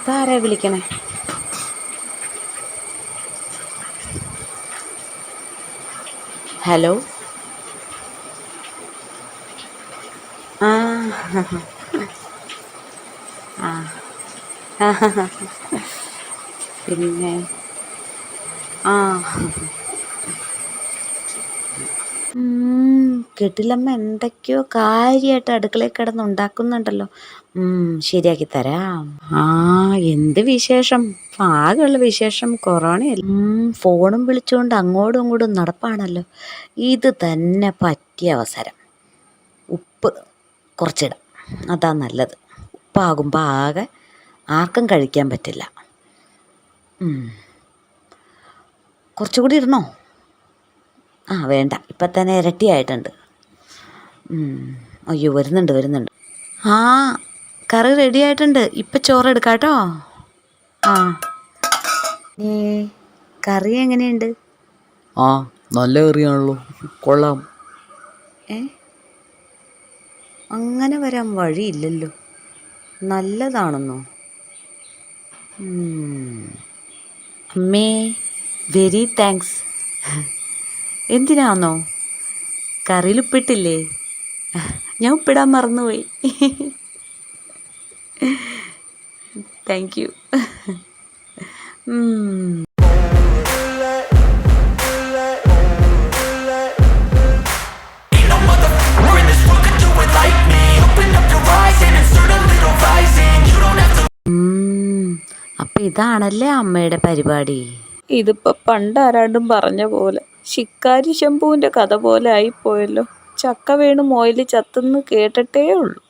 ഇതാരാ വിളിക്കണേ? ഹലോ? ആ. ആ. പിന്നെ? ആ. കെട്ടിലമ്മ എന്തൊക്കെയോ കാര്യമായിട്ട് അടുക്കളയിൽ കിടന്ന് ഉണ്ടാക്കുന്നുണ്ടല്ലോ. ശരിയാക്കി തരാം. ആ എന്ത് വിശേഷം? ആകെയുള്ള വിശേഷം കൊറോണയല്ല ഫോണും വിളിച്ചുകൊണ്ട് അങ്ങോട്ടും ഇങ്ങോട്ടും നടപ്പാണല്ലോ. ഇത് തന്നെ പറ്റിയ അവസരം. ഉപ്പ് കുറച്ചിടാം. അതാ നല്ലത്. ഉപ്പാകുമ്പോൾ ആകെ ആർക്കും കഴിക്കാൻ പറ്റില്ല. കുറച്ചുകൂടി ഇടണോ ആ വേണ്ട. ഇപ്പം തന്നെ ഇരട്ടിയായിട്ടുണ്ട്. അയ്യോ വരുന്നുണ്ട് വരുന്നുണ്ട്. ആ കറി റെഡി ആയിട്ടുണ്ട്. ഇപ്പം ചോറ് എടുക്കാം കേട്ടോ ആ. ഏ കറി എങ്ങനെയുണ്ട്? ആ നല്ല കറിയാണല്ലോ. കൊള്ളാം. ഏ? അങ്ങനെ വരാൻ വഴിയില്ലല്ലോ. നല്ലതാണെന്നോ. അമ്മേ വെരി താങ്ക്സ് എന്തിനാണോ കറിയിൽ ഉപ്പിട്ടില്ലേ? ഞാൻ ഉപ്പിടാൻ മറന്നുപോയി. താങ്ക് യു അപ്പൊ ഇതാണല്ലേ അമ്മയുടെ പരിപാടി? ഇതിപ്പോ പണ്ട് ആരാണ്ടും പറഞ്ഞ പോലെ. ശിക്കാരി ശംഭുവിന്റെ കഥ പോലെ ആയിപ്പോയല്ലോ. ചക്ക വീണ് മോയിൽ ചത്തെന്ന് കേട്ടിട്ടേ ഉള്ളൂ